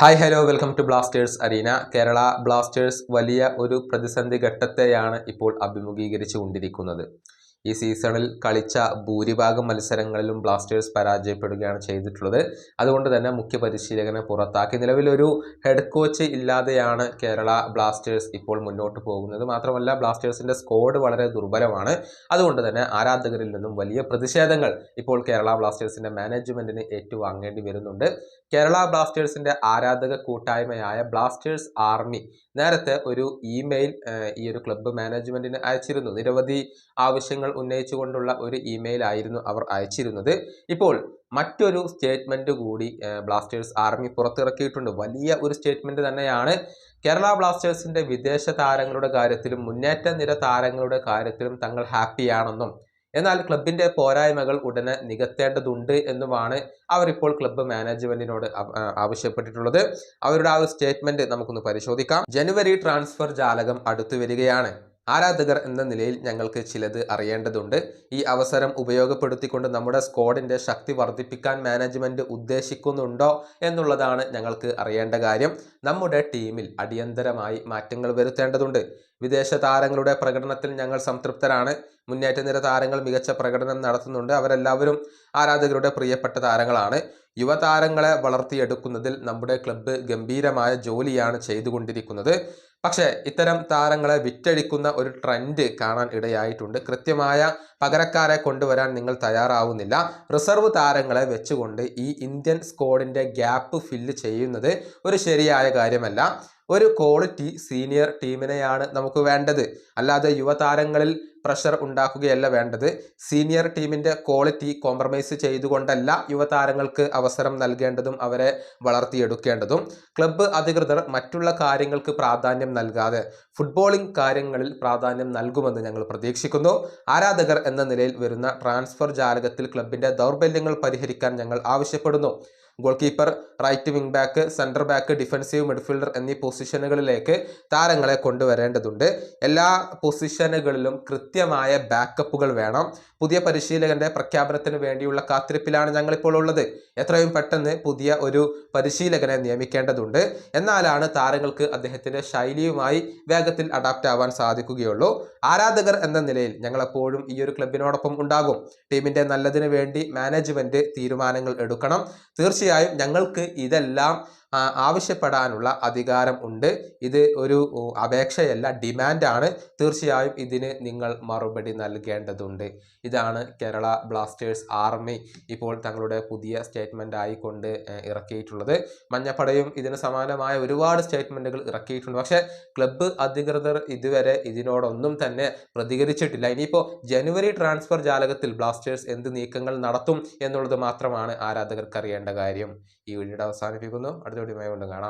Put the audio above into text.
Hi hello welcome to Blasters arena Kerala Blasters വലിയ ഒരു പ്രതിസന്ധി ഘട്ടത്തെയാണ് ഇപ്പോൾ അഭിമുഖീകരിച്ചു കൊണ്ടിരിക്കുന്നത് ഈ സീസണിൽ കളിച്ച ഭൂരിഭാഗം മത്സരങ്ങളിലും ബ്ലാസ്റ്റേഴ്സ് പരാജയപ്പെടുകയാണ് ചെയ്തിട്ടുള്ളത്. അതുകൊണ്ട് തന്നെ മുഖ്യ പരിശീലകനെ പുറത്താക്കി. നിലവിലൊരു ഹെഡ് കോച്ച് ഇല്ലാതെയാണ് കേരള ബ്ലാസ്റ്റേഴ്സ് ഇപ്പോൾ മുന്നോട്ട് പോകുന്നത്. മാത്രമല്ല ബ്ലാസ്റ്റേഴ്സിന്റെ സ്കോഡ് വളരെ ദുർബലമാണ്. അതുകൊണ്ട് തന്നെ ആരാധകരിൽ നിന്നും വലിയ പ്രതിഷേധങ്ങൾ ഇപ്പോൾ കേരള ബ്ലാസ്റ്റേഴ്സിന്റെ മാനേജ്മെന്റിന് ഏറ്റുവാങ്ങേണ്ടി വരുന്നുണ്ട്. കേരള ബ്ലാസ്റ്റേഴ്സിന്റെ ആരാധക കൂട്ടായ്മയായ ബ്ലാസ്റ്റേഴ്സ് ആർമി നേരത്തെ ഒരു ഇമെയിൽ ഈ ഒരു ക്ലബ്ബ് മാനേജ്മെന്റിന് അയച്ചിരുന്നു. നിരവധി ആവശ്യങ്ങൾ ഉന്നയിച്ചുകൊണ്ടുള്ള ഒരു ഇമെയിൽ ആയിരുന്നു അവർ അയച്ചിരുന്നത്. ഇപ്പോൾ മറ്റൊരു സ്റ്റേറ്റ്മെന്റ് കൂടി ബ്ലാസ്റ്റേഴ്സ് ആർമി പുറത്തിറക്കിയിട്ടുണ്ട്. വലിയ ഒരു സ്റ്റേറ്റ്മെന്റ് തന്നെയാണ്. കേരള ബ്ലാസ്റ്റേഴ്സിന്റെ വിദേശ താരങ്ങളുടെ കാര്യത്തിലും മുന്നേറ്റ നിര താരങ്ങളുടെ കാര്യത്തിലും തങ്ങൾ ഹാപ്പിയാണെന്നും എന്നാൽ ക്ലബിന്റെ പോരായ്മകൾ ഉടനെ നികത്തേണ്ടതുണ്ട് എന്നുമാണ് അവരിപ്പോൾ ക്ലബ്ബ് മാനേജ്മെന്റിനോട് ആവശ്യപ്പെട്ടിട്ടുള്ളത്. അവരുടെ ആ ഒരു സ്റ്റേറ്റ്മെന്റ് നമുക്കൊന്ന് പരിശോധിക്കാം. ജനുവരി ട്രാൻസ്ഫർ ജാലകം അടുത്തു വരികയാണ്. ആരാധകർ എന്ന നിലയിൽ ഞങ്ങൾക്ക് ചിലത് അറിയേണ്ടതുണ്ട്. ഈ അവസരം ഉപയോഗപ്പെടുത്തിക്കൊണ്ട് നമ്മുടെ സ്ക്വാഡിന്റെ ശക്തി വർദ്ധിപ്പിക്കാൻ മാനേജ്മെന്റ് ഉദ്ദേശിക്കുന്നുണ്ടോ എന്നുള്ളതാണ് ഞങ്ങൾക്ക് അറിയേണ്ട കാര്യം. നമ്മുടെ ടീമിൽ അടിയന്തരമായി മാറ്റങ്ങൾ വരുത്തേണ്ടതുണ്ട്. വിദേശ താരങ്ങളുടെ പ്രകടനത്തിൽ ഞങ്ങൾ സംതൃപ്തരാണ്. മുന്നേറ്റ നിര താരങ്ങൾ മികച്ച പ്രകടനം നടത്തുന്നുണ്ട്. അവരെല്ലാവരും ആരാധകരുടെ പ്രിയപ്പെട്ട താരങ്ങളാണ്. യുവതാരങ്ങളെ വളർത്തിയെടുക്കുന്നതിൽ നമ്മുടെ ക്ലബ്ബ് ഗംഭീരമായ ജോലിയാണ് ചെയ്തുകൊണ്ടിരിക്കുന്നത്. പക്ഷേ ഇത്തരം താരങ്ങളെ വിറ്റഴിക്കുന്ന ഒരു ട്രെൻഡ് കാണാൻ ഇടയായിട്ടുണ്ട്. കൃത്യമായ പകരക്കാരെ കൊണ്ടുവരാൻ നിങ്ങൾ തയ്യാറാവുന്നില്ല. റിസർവ് താരങ്ങളെ വെച്ചുകൊണ്ട് ഈ ഇന്ത്യൻ സ്ക്വാഡിന്റെ ഗ്യാപ്പ് ഫില്ല് ചെയ്യുന്നത് ഒരു ശരിയായ കാര്യമല്ല. ഒരു ക്വാളിറ്റി സീനിയർ ടീമിനെയാണ് നമുക്ക് വേണ്ടത്. അല്ലാതെ യുവതാരങ്ങളിൽ പ്രഷർ ഉണ്ടാക്കുകയല്ല വേണ്ടത്. സീനിയർ ടീമിന്റെ ക്വാളിറ്റി കോംപ്രമൈസ് ചെയ്തുകൊണ്ടല്ല യുവതാരങ്ങൾക്ക് അവസരം നൽകേണ്ടതും അവരെ വളർത്തിയെടുക്കേണ്ടതും. ക്ലബ്ബ് അധികൃതർ മറ്റുള്ള കാര്യങ്ങൾക്ക് പ്രാധാന്യം നൽകാതെ ഫുട്ബോളിംഗ് കാര്യങ്ങളിൽ പ്രാധാന്യം നൽകുമെന്ന് ഞങ്ങൾ പ്രതീക്ഷിക്കുന്നു. ആരാധകർ എന്ന നിലയിൽ വരുന്ന ട്രാൻസ്ഫർ ജാലകത്തിൽ ക്ലബിന്റെ ദൗർബല്യങ്ങൾ പരിഹരിക്കാൻ ഞങ്ങൾ ആവശ്യപ്പെടുന്നു. Goalkeeper right wing back centre back defensive midfielder എന്നീ പൊസിഷനുകളിലേക്ക് താരങ്ങളെ കൊണ്ടുവരേണ്ടതുണ്ട്. എല്ലാ പൊസിഷനുകളിലും കൃത്യമായ ബാക്കപ്പുകൾ വേണം. പുതിയ പരിശീലകന്റെ പ്രഖ്യാപനത്തിന് വേണ്ടിയുള്ള കാത്തിരിപ്പിലാണ് ഞങ്ങളിപ്പോൾ ഉള്ളത്. എത്രയും പെട്ടെന്ന് പുതിയ ഒരു പരിശീലകനെ നിയമിക്കേണ്ടതുണ്ട്. എന്നാലാണ് താരങ്ങൾക്ക് അദ്ദേഹത്തിന്റെ ശൈലിയുമായി വേഗത്തിൽ അഡാപ്റ്റ് ആവാൻ സാധിക്കുകയുള്ളൂ. ആരാധകർ എന്ന നിലയിൽ ഞങ്ങളെപ്പോഴും ഈ ഒരു ക്ലബിനോടൊപ്പം ഉണ്ടാകും. ടീമിന്റെ നല്ലതിന് വേണ്ടി മാനേജ്മെന്റ് തീരുമാനങ്ങൾ എടുക്കണം. തീർച്ചയായും ഞങ്ങൾക്ക് ഇതെല്ലാം ആവശ്യപ്പെടാനുള്ള അധികാരം ഉണ്ട്. ഇത് ഒരു അപേക്ഷയല്ല ഡിമാൻഡാണ് തീർച്ചയായും ഇതിന് നിങ്ങൾ മറുപടി നൽകേണ്ടതുണ്ട്. ഇതാണ് കേരള ബ്ലാസ്റ്റേഴ്സ് ആർമി ഇപ്പോൾ തങ്ങളുടെ പുതിയ സ്റ്റേറ്റ്മെന്റ് ആയിക്കൊണ്ട് ഇറക്കിയിട്ടുള്ളത്. മഞ്ഞപ്പടയും ഇതിന് സമാനമായ ഒരുപാട് സ്റ്റേറ്റ്മെന്റുകൾ ഇറക്കിയിട്ടുണ്ട്. പക്ഷേ ക്ലബ്ബ് അധികൃതർ ഇതുവരെ ഇതിനോടൊന്നും തന്നെ പ്രതികരിച്ചിട്ടില്ല. ഇനിയിപ്പോൾ ജനുവരി ട്രാൻസ്ഫർ ജാലകത്തിൽ ബ്ലാസ്റ്റേഴ്സ് എന്ത് നീക്കങ്ങൾ നടത്തും എന്നുള്ളത് മാത്രമാണ് ആരാധകർക്ക് അറിയേണ്ട കാര്യം. ഈ വീഡിയോ അവസാനിപ്പിക്കുന്നു. അടുത്ത വീഡിയോ കൊണ്ട് കാണാം.